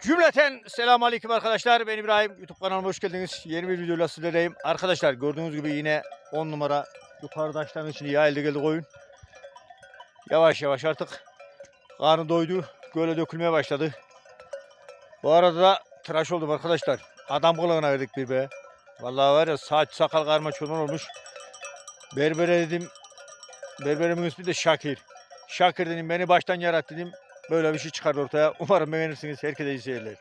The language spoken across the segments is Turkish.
Cümleten selamun aleyküm arkadaşlar. Ben İbrahim. YouTube kanalıma hoş geldiniz. Yeni bir videoyla sizlerleyim. Arkadaşlar gördüğünüz gibi yine 10 numara yukarı taşların içinde yayıldı geldi koyun. Yavaş yavaş artık karnı doydu. Göle dökülmeye başladı. Bu arada da tıraş oldum arkadaşlar. Adam kılığına verdik bir be. Vallahi var ya saç sakal karma çorman olmuş. Berbere dedim. Berberimin ismi de Şakir. Şakir dedim beni baştan yarat dedim. Böyle bir şey çıkar ortaya. Umarım beğenirsiniz. Herkese iyi.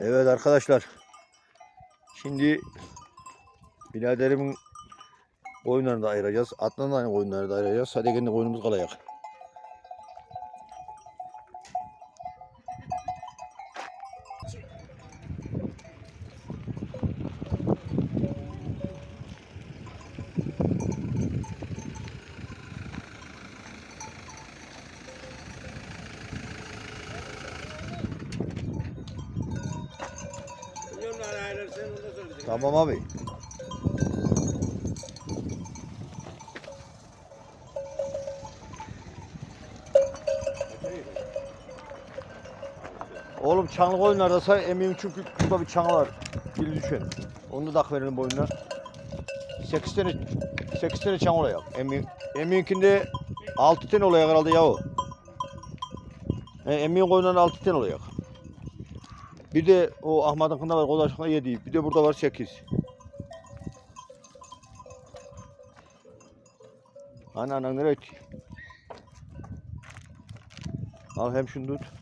Evet arkadaşlar. Şimdi biraderimin koyunlarını da ayıracağız. Atlan da koyunları da ayıracağız. Hadi kendi koyunumuz kalacak. Oğlum çanlı koyunlarda say eminim çünkü burada bir çanı var. Biri düşen. Onu da tak verelim boynuna. 8 tane 8 tane çan olacak. Emin eminkinde 6 tane olacak herhalde ya o. E, emin koyunların 6 tane olacak. Bir de o Ahmet'inkinde var, Kodaşık'ta 7. Bir de burada var 8. Ana ana nereye? Al hem şunu tut.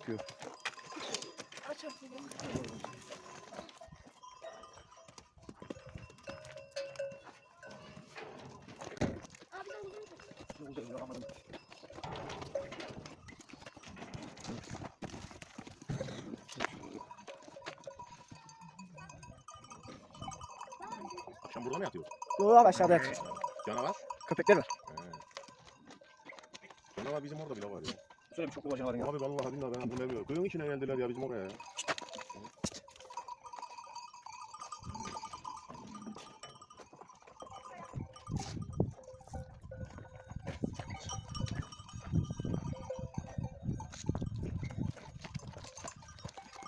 Çöküyor. Akşam burada mı yatıyor? Yok abi aşağıda yatıyor. Canavar? Köpekler var. He. Canavar bizim orada bile var ya. Şöyle bir çok var ya. Abi vallahi billahi ben bunu bilmiyorum. Köyün içine geldiler ya bizim oraya. ya.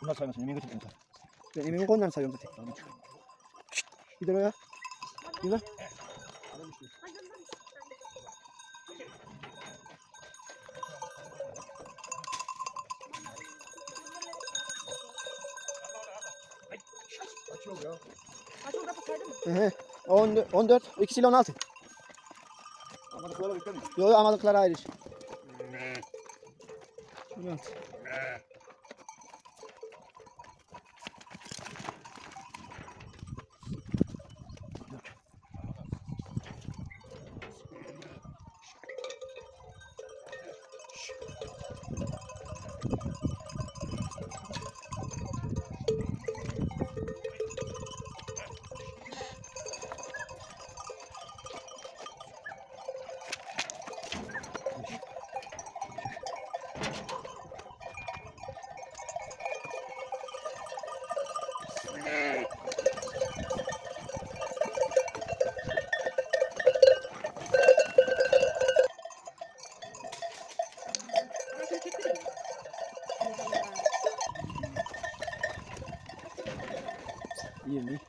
Bunlar saymasın. Yemeği götürün sen. Ben yemeğimi koyundan sayıyorum zaten. Tamam. Gidelim ya. Gidelim. Hı Ehe. 14, 14, ikisiyle 16. Amadıklara birlikte mi? Yok amadıklara ayrı. 16. Yun eh.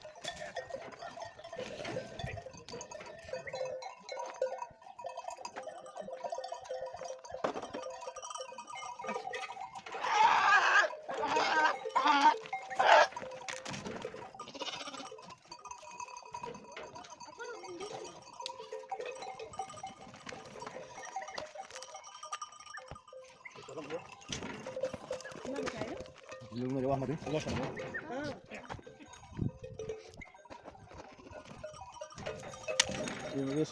Belum ada wah mari. Allah sama. 21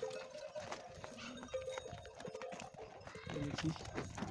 22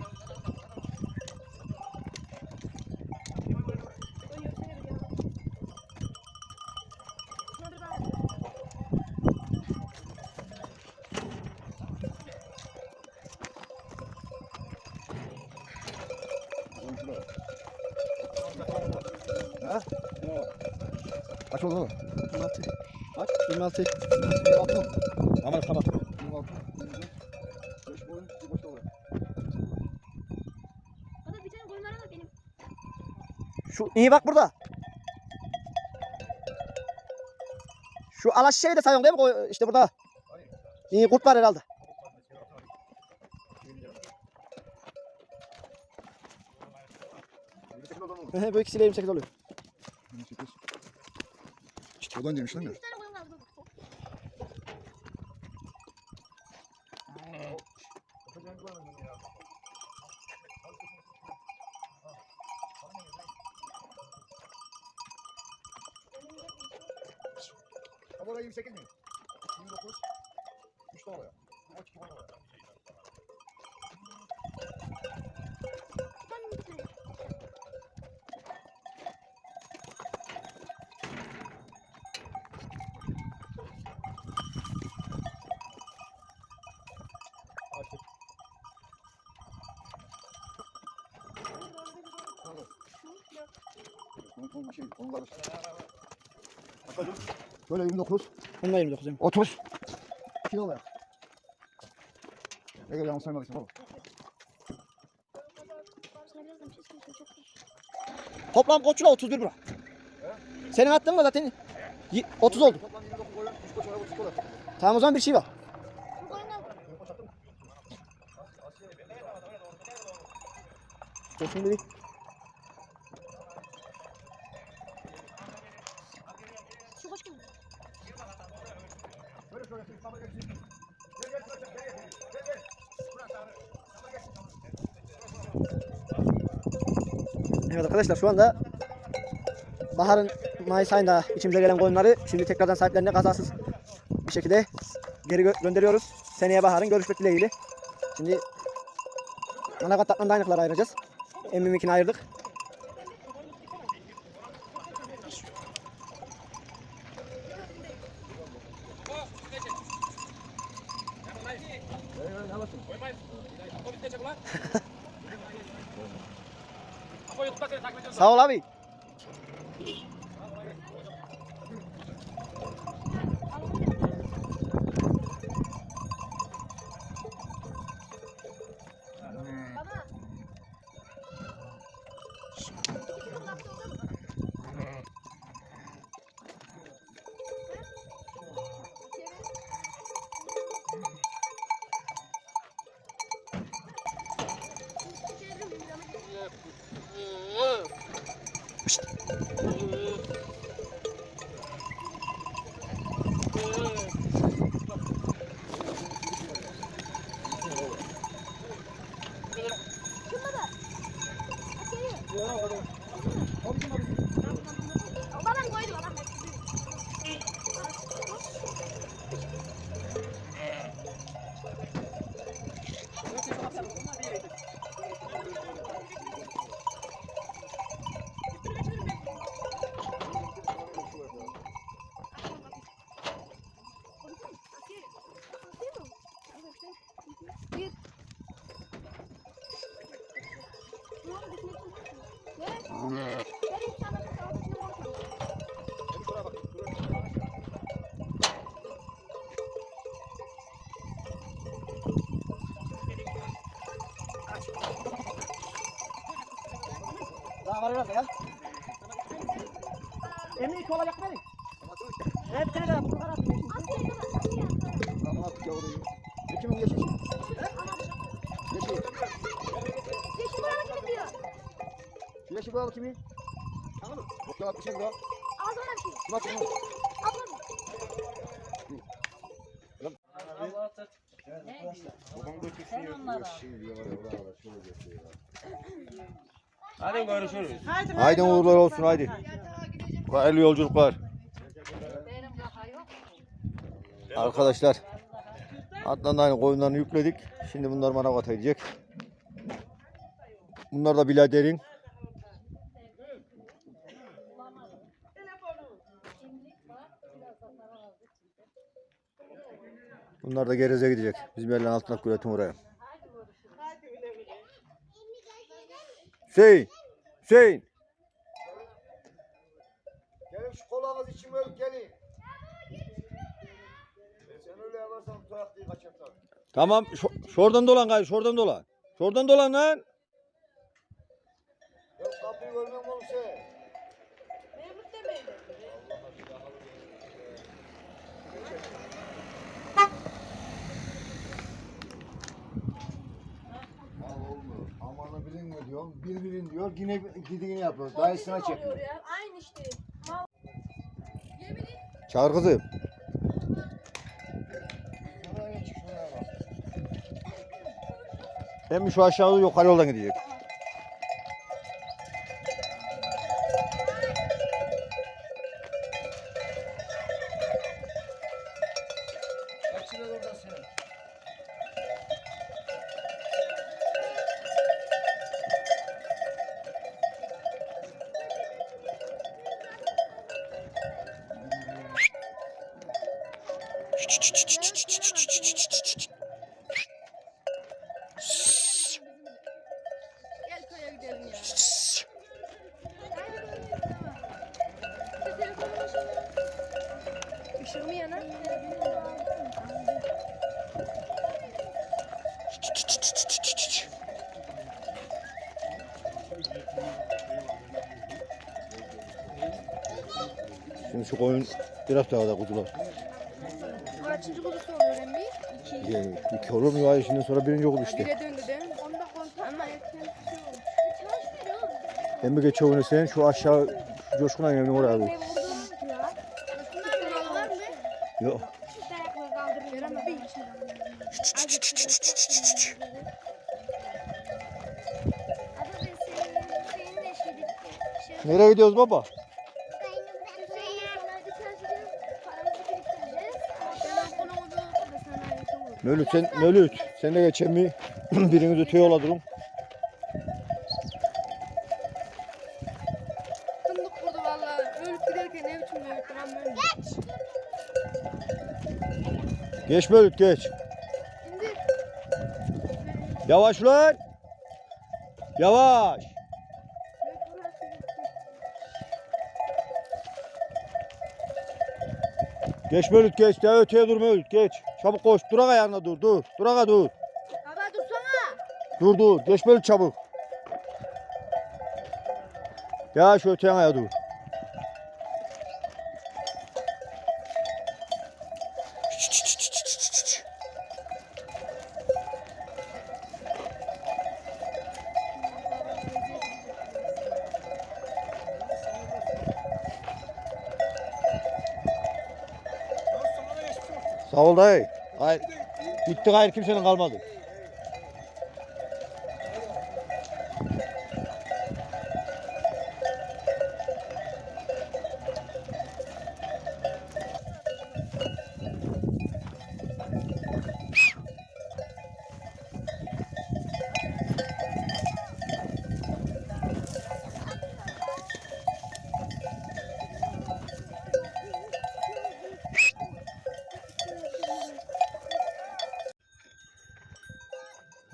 küçük. Ha? Aç oğlum. 26. Aç. 26. 26. Tamam tamam. Şu iyi bak burada. Şu alaş şeyi de sayıyorsun değil mi? Koy- İşte burada. İyi kurt var herhalde. He, Bu ikisiyle 28 oluyor. 28. İşte oradan demiştim ya. 28 mi? 29. 3 tane oraya. Kaç tane oraya? Ben bir şey, onun karısı. Böyle 29, Bununla 29 değil mi? 30. Kilo olarak. Eğer yanlış saymadıysam baba. Toplam koçla 31 bura. Senin attığın da zaten y- 30 oldu. Toplam 29 koyun, 3 koç oraya 30 koyun. Tamam o zaman bir şey var. Koçun biri. Evet arkadaşlar şu anda baharın Mayıs ayında içimize gelen koyunları şimdi tekrardan sahiplerine kazasız bir şekilde geri gö- gönderiyoruz. Seneye baharın görüşmek dileğiyle. Şimdi Manavgat'tan da aynıkları ayıracağız. Emmimikini ayırdık. Sağ Herhalde ya. Emniyet olacak benim. Hepsini de bu kadar. Ama attık ya orayı. Ne kimin yeşil? Yeşil. Yeşil boyamak gibi diyor. Yeşil boyalı kimin? Tamam mı? Yok ya 60 lira. Ağzına bir şey. Bak bunu. Abla. Babam götürsün ya. Şimdi var ya şöyle götürüyor. Hadi görüşürüz. Haydi uğurlar olsun haydi. Hayırlı yolculuklar. Arkadaşlar Adnan dayının koyunlarını yükledik. Şimdi bunlar Manavgat'a gidecek. Bunlar da biraderin. Bunlar da gereze gidecek. Bizim yerlerin altına üretim oraya. Hüseyin. Hüseyin. Gelin şu kolanız için böyle gelin. Sen öyle yaparsan tutak diye kaçar tabii. Tamam. Şu, şuradan dolan gayrı. Şuradan dolan. Şuradan dolan lan. Ya kapıyı görmüyor musun oğlum sen? Al olmuyor. Amanı bilin mi diyor. Bir bilin diyor. Yine gidini yapıyor. Dayısına çekiyor. Aynı işte. Çağır çık şuraya bak. Hem şu aşağı yukarı yoldan gidecek. Şimdi şu koyun biraz daha da kuzular. Kaçıncı kuzusu oluyor emmi? İki. Yani iki olur mu ya şimdi sonra birinci oldu işte. Bire döndü değil mi? Onda kontak ama bir geç oyunu sen şu aşağı şu coşkuna yemin oraya dur. Ne vurdun ya? Bunlar var mı? Yok. Ayakları kaldırmıyor ama bir Nereye gidiyoruz baba? Mevlüt sen Mevlüt sen de geçen mi biriniz öteye yola durun. Geç Mevlüt geç. Yavaş lan. Yavaş. Geç Mevlüt geç. Daha öteye dur Mevlüt geç. Çabuk koş. Durak ayağına dur dur. Duraka dur. Baba dursana. Dur dur. Geç Mevlüt çabuk. Ya şu öteye ayağa dur. Sağ ol dayı. Hayır. Kimsenin kalmadı.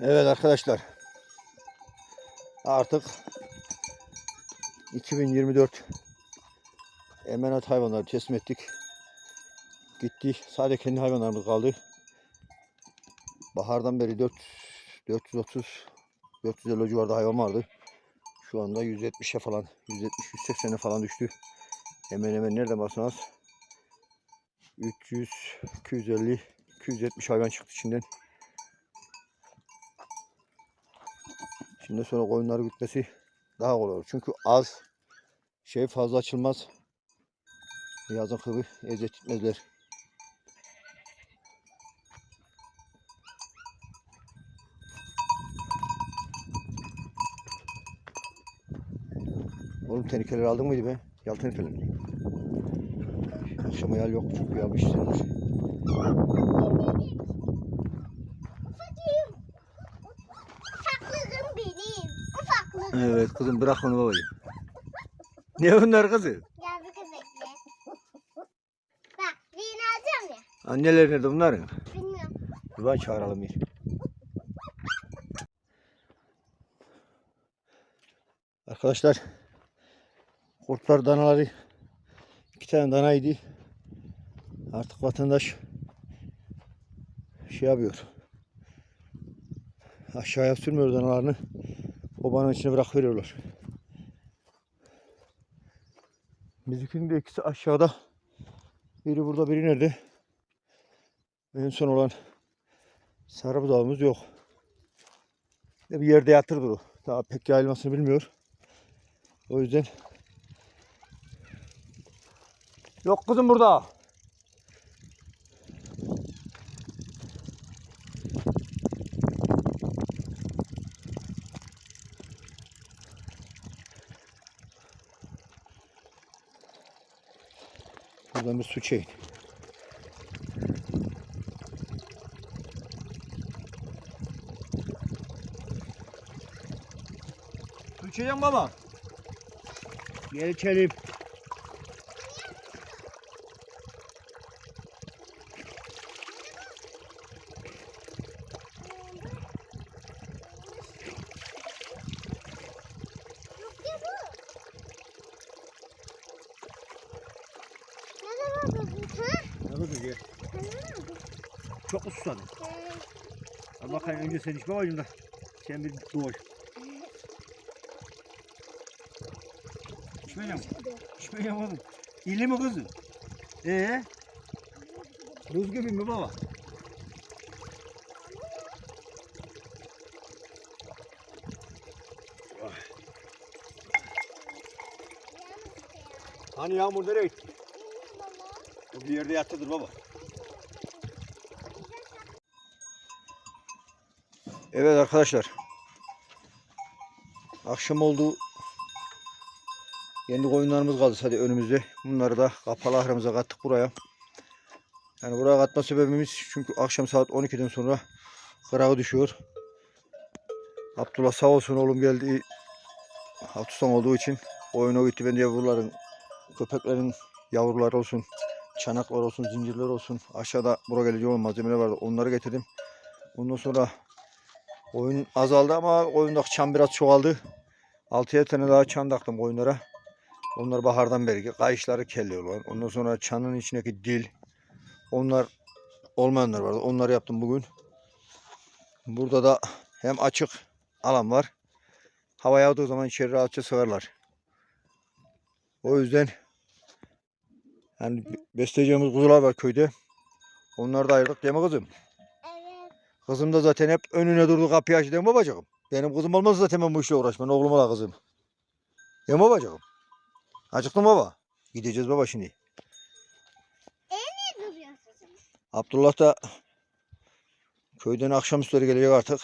Evet arkadaşlar. Artık 2024 emanet hayvanları teslim ettik. Gitti. Sadece kendi hayvanlarımız kaldı. Bahardan beri 4 430 450 civarında hayvan vardı. Şu anda 170'e falan 170 180'e falan düştü. Hemen hemen nereden baksanız 300 250 270 hayvan çıktı içinden. Şimdi sonra koyunları gütmesi daha kolay olur. Çünkü az şey fazla açılmaz. Yazın kıvı eziyet etmezler. Oğlum tenekeleri aldın mıydı be? Yal tenekelerini. Akşama yal yok çünkü yağmış istenmiş. Ufaklığım benim. Ufak Evet kızım bırak onu babacığım. Ne bunlar kızım? Gel bir kız bekle. Bak birini alacağım ya. Anneler nerede bunların? Bilmiyorum. Dur ben çağıralım bir. Arkadaşlar kurtlar danaları iki tane danaydı. Artık vatandaş şey yapıyor. Aşağıya sürmüyor danalarını. Obanın içine bırakıveriyorlar. Bizimkinin de ikisi aşağıda. Biri burada biri nerede? En son olan sarı budağımız yok. Bir yerde yatırdır o. Daha pek yayılmasını bilmiyor. O yüzden Yok kızım burada. Buradan bir su çeyin. Su içeceğim baba. Gel içelim. Yok ya bu. Nerede var bu? Ha? Ne kızım gel. Nerede? Çok mu susadın? Ee, Al bakayım önce sen iç babacığım da. Sen bir doğuş. İçmeyeceğim. İçmeyeceğim oğlum. İyi mi kızım? Ee? Buz gibi mi baba? Hani yağmur nereye gitti? Bir yerde yattıdır baba. Evet arkadaşlar. Akşam oldu. Kendi koyunlarımız kaldı hadi önümüzde. Bunları da kapalı ahırımıza kattık buraya. Yani buraya katma sebebimiz çünkü akşam saat 12'den sonra kırağı düşüyor. Abdullah sağ olsun oğlum geldi. Hafta sonu olduğu için oyuna gitti. Ben de yavruların, köpeklerin yavruları olsun, çanaklar olsun, zincirler olsun. Aşağıda buraya gelecek olan malzemeler vardı. Onları getirdim. Ondan sonra Oyun azaldı ama oyundaki çan biraz çoğaldı. 6'ya tane daha çan taktım koyunlara. Onlar bahardan beri kayışları kelliyorlar. Ondan sonra çanın içindeki dil. Onlar olmayanlar vardı. Onları yaptım bugün. Burada da hem açık alan var. Hava yağdığı zaman içeri rahatça sığarlar. O yüzden yani besleyeceğimiz kuzular var köyde. Onları da ayırdık değil mi kızım? Kızım da zaten hep önüne durdu kapıyı açtı değil mi babacığım? Benim kızım olmazsa zaten ben bu işle uğraşmam. Oğlum ola kızım. Değil mi babacığım? Acıktın mı baba? Gideceğiz baba şimdi. Ne duruyorsun? Abdullah da köyden akşamüstleri gelecek artık.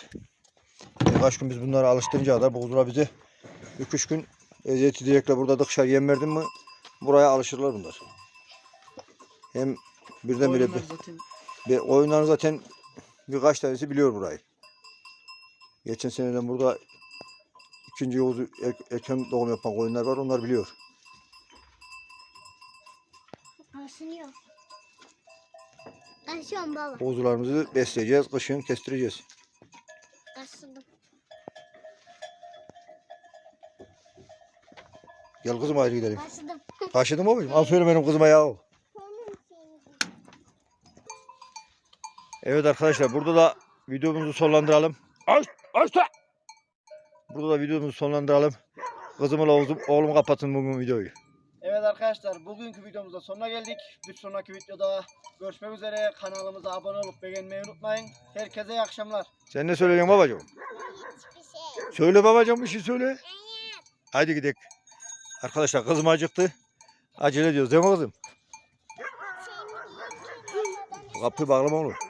Birkaç gün biz bunları alıştırınca kadar bu kuzular bize 2-3 gün eziyet edecekler. Burada dışarı yem verdim mi buraya alışırlar bunlar. Hem birdenbire bir, bir oyunların zaten birkaç tanesi biliyor burayı. Geçen seneden burada ikinci Yavuz'u er- erken doğum yapan koyunlar var. Onlar biliyor. Aşınıyor. Aşıyorum baba. Kuzularımızı besleyeceğiz. Kışın kestireceğiz. Aşındım. Gel kızım ayrı gidelim. Aşındım. Taşıdın mı babacığım? Aferin benim kızıma ya. Evet arkadaşlar burada da videomuzu sonlandıralım. Aç, aç da! Burada da videomuzu sonlandıralım. Kızımla oğlum, oğlum kapatın bugün videoyu. Evet arkadaşlar bugünkü videomuzda sonuna geldik. Bir sonraki videoda görüşmek üzere. Kanalımıza abone olup beğenmeyi unutmayın. Herkese iyi akşamlar. Sen ne söyleyeceksin babacığım? Hiçbir şey. Söyle babacığım bir şey söyle. Hayır. Hadi gidelim. Arkadaşlar kızım acıktı. Acele ediyoruz değil mi kızım? Şeyimi Kapıyı bağlama olur.